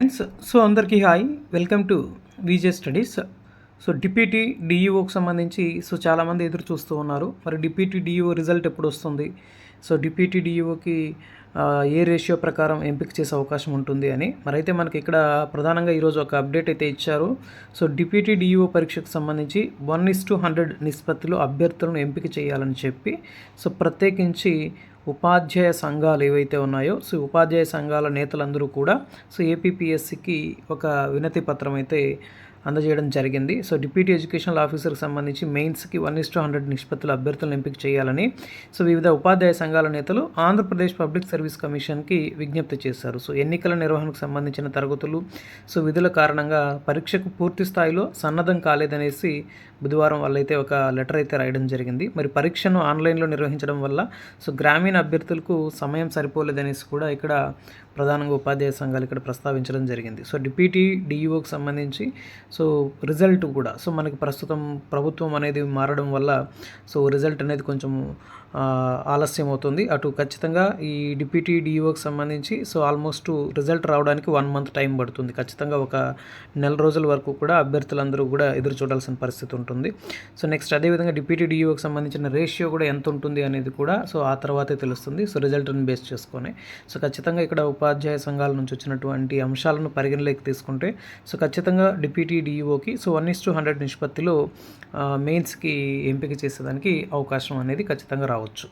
Friends so అందరికీ hi welcome to VJ studies so deputy డిఈఓకి సంబంధించి so చాలామంది ఎదురు చూస్తూ ఉన్నారు. మరి డిప్యూటీ డిఈఓ రిజల్ట్ ఎప్పుడు వస్తుంది? సో డిప్యూటీ డిఈఓకి ఏ రేషియో ప్రకారం ఎంపిక చేసే అవకాశం ఉంటుంది అని. మరైతే మనకి ఇక్కడ ప్రధానంగా ఈరోజు ఒక అప్డేట్ అయితే ఇచ్చారు. సో డిప్యూటీ డిఈఓ పరీక్షకు సంబంధించి వన్ ఇస్ టు హండ్రెడ్ నిష్పత్తిలో అభ్యర్థులను ఎంపిక చేయాలని చెప్పి సో ప్రత్యేకించి ఉపాధ్యాయ సంఘాలు ఏవైతే ఉన్నాయో సో ఉపాధ్యాయ సంఘాల నేతలందరూ కూడా సో ఏపీపీఎస్సికి ఒక వినతి పత్రం అయితే అందజేయడం జరిగింది. సో డిప్యూటీ ఎడ్యుకేషనల్ ఆఫీసర్కి సంబంధించి మెయిన్స్కి వన్ ఇస్ టు హండ్రెడ్ నిష్పత్తుల అభ్యర్థులను ఎంపిక చేయాలని సో వివిధ ఉపాధ్యాయ సంఘాల నేతలు ఆంధ్రప్రదేశ్ పబ్లిక్ సర్వీస్ కమిషన్కి విజ్ఞప్తి చేశారు. సో ఎన్నికల నిర్వహణకు సంబంధించిన తరగతులు సో విధుల కారణంగా పరీక్షకు పూర్తి స్థాయిలో సన్నద్ధం కాలేదనేసి బుధవారం వాళ్ళైతే ఒక లెటర్ అయితే రాయడం జరిగింది. మరి పరీక్షను ఆన్లైన్లో నిర్వహించడం వల్ల సో గ్రామీణ అభ్యర్థులకు సమయం సరిపోలేదనేసి కూడా ఇక్కడ ప్రధానంగా ఉపాధ్యాయ సంఘాలు ఇక్కడ ప్రస్తావించడం జరిగింది. సో డిప్యూటీ డిఈఓకి సంబంధించి సో రిజల్ట్ కూడా. సో మనకి ప్రస్తుతం ప్రభుత్వం అనేది మారడం వల్ల సో రిజల్ట్ అనేది కొంచెం ఆలస్యం అవుతుంది. అటు ఖచ్చితంగా ఈ డిప్యూటీ డిఈఓకి సంబంధించి సో ఆల్మోస్ట్ రిజల్ట్ రావడానికి వన్ మంత్ టైం పడుతుంది. ఖచ్చితంగా ఒక నెల రోజుల వరకు కూడా అభ్యర్థులందరూ కూడా ఎదురు చూడాల్సిన పరిస్థితి ఉంటుంది. సో నెక్స్ట్ అదేవిధంగా డిప్యూటీ డిఈఓకి సంబంధించిన రేషియో కూడా ఎంత ఉంటుంది అనేది కూడా సో ఆ తర్వాతే తెలుస్తుంది. సో రిజల్ట్ని బేస్ చేసుకొని. సో ఖచ్చితంగా ఇక్కడ ఉపాధ్యాయ సంఘాల నుంచి వచ్చినటువంటి అంశాలను పరిగణలోకి తీసుకుంటే సో ఖచ్చితంగా deputy డిఈఓకి so one is to hundred నిష్పత్తిలో మెయిన్స్కి ఎంపిక చేసేదానికి అవకాశం అనేది ఖచ్చితంగా రావచ్చు.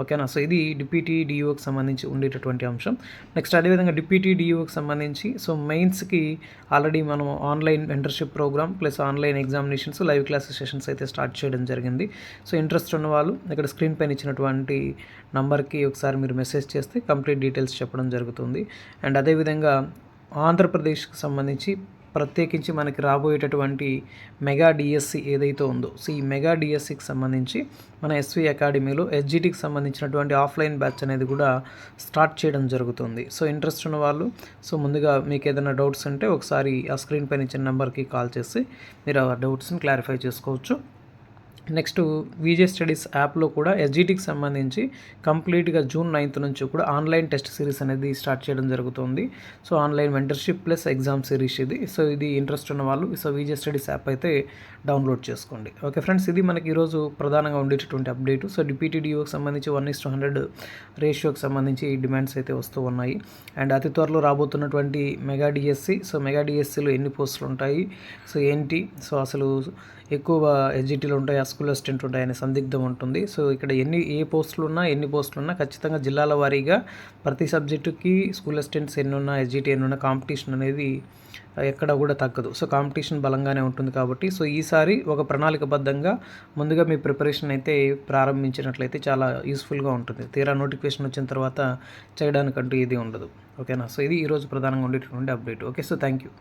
ఓకేనా? సో ఇది డిప్యూటీ డిఓకి సంబంధించి ఉండేటటువంటి అంశం. నెక్స్ట్ అదేవిధంగా డిప్యూటీ డిఈఓకి సంబంధించి సో మెయిన్స్కి ఆల్రెడీ మనం online mentorship program plus online examinations live class sessions అయితే స్టార్ట్ చేయడం జరిగింది. సో ఇంట్రెస్ట్ ఉన్న వాళ్ళు ఇక్కడ స్క్రీన్ పైన ఇచ్చినటువంటి నంబర్కి ఒకసారి మీరు మెసేజ్ చేస్తే కంప్లీట్ డీటెయిల్స్ చెప్పడం జరుగుతుంది. అండ్ అదేవిధంగా ఆంధ్రప్రదేశ్కి సంబంధించి ప్రత్యేకించి మనకి రాబోయేటటువంటి మెగా డిఎస్సి ఏదైతే ఉందో సో ఈ మెగా డిఎస్సికి సంబంధించి మన ఎస్వి అకాడమీలో ఎస్జిటికి సంబంధించినటువంటి ఆఫ్లైన్ బ్యాచ్ అనేది కూడా స్టార్ట్ చేయడం జరుగుతుంది. సో ఇంట్రెస్ట్ ఉన్న వాళ్ళు సో ముందుగా మీకు ఏదైనా డౌట్స్ ఉంటే ఒకసారి ఆ స్క్రీన్ పైన ఇచ్చిన నెంబర్కి కాల్ చేసి మీరు ఆ డౌట్స్ని క్లారిఫై చేసుకోవచ్చు. నెక్స్ట్ విజే స్టడీస్ యాప్లో కూడా ఎస్జిటికి సంబంధించి కంప్లీట్గా జూన్ నైన్త్ నుంచి కూడా ఆన్లైన్ టెస్ట్ సిరీస్ అనేది స్టార్ట్ చేయడం జరుగుతుంది. So online mentorship plus exam series ఇది. సో ఇది ఇంట్రెస్ట్ ఉన్న వాళ్ళు సో విజే స్టడీస్ యాప్ అయితే డౌన్లోడ్ చేసుకోండి. ఓకే ఫ్రెండ్స్ ఇది మనకి ఈరోజు ప్రధానంగా ఉండేటటువంటి అప్డేట్. సో డిప్యూటీడీఓకి సంబంధించి వన్ ఇస్ టూ హండ్రెడ్ రేషియోకి సంబంధించి డిమాండ్స్ అయితే వస్తూ ఉన్నాయి. అండ్ అతి త్వరలో రాబోతున్నటువంటి మెగా డిఎస్సి సో మెగా డిఎస్సిలో ఎన్ని పోస్టులు ఉంటాయి సో ఏంటి? సో అసలు ఎక్కువ ఎస్జిటీలు ఉంటాయి స్కూల్ అసిస్టెంట్ ఉంటాయి అనే సందిగ్ధం ఉంటుంది. సో ఇక్కడ ఎన్ని ఏ పోస్టులు ఉన్నా ఎన్ని పోస్టులు ఉన్నా ఖచ్చితంగా జిల్లాల వారీగా ప్రతి సబ్జెక్టుకి స్కూల్ అసిస్టెంట్స్ ఎన్ని ఉన్నా ఎస్జిటీ ఎన్ని ఉన్నా కాంపిటీషన్ అనేది ఎక్కడ కూడా తగ్గదు. సో కాంపిటీషన్ బలంగానే ఉంటుంది కాబట్టి సో ఈసారి ఒక ప్రణాళికబద్ధంగా ముందుగా మీ ప్రిపరేషన్ అయితే ప్రారంభించినట్లయితే చాలా యూస్ఫుల్గా ఉంటుంది. తీరా నోటిఫికేషన్ వచ్చిన తర్వాత చేయడానికంటూ ఇది ఉండదు. ఓకేనా? సో ఇది ఈరోజు ప్రధానంగా ఉండేటటువంటి update. Okay so thank you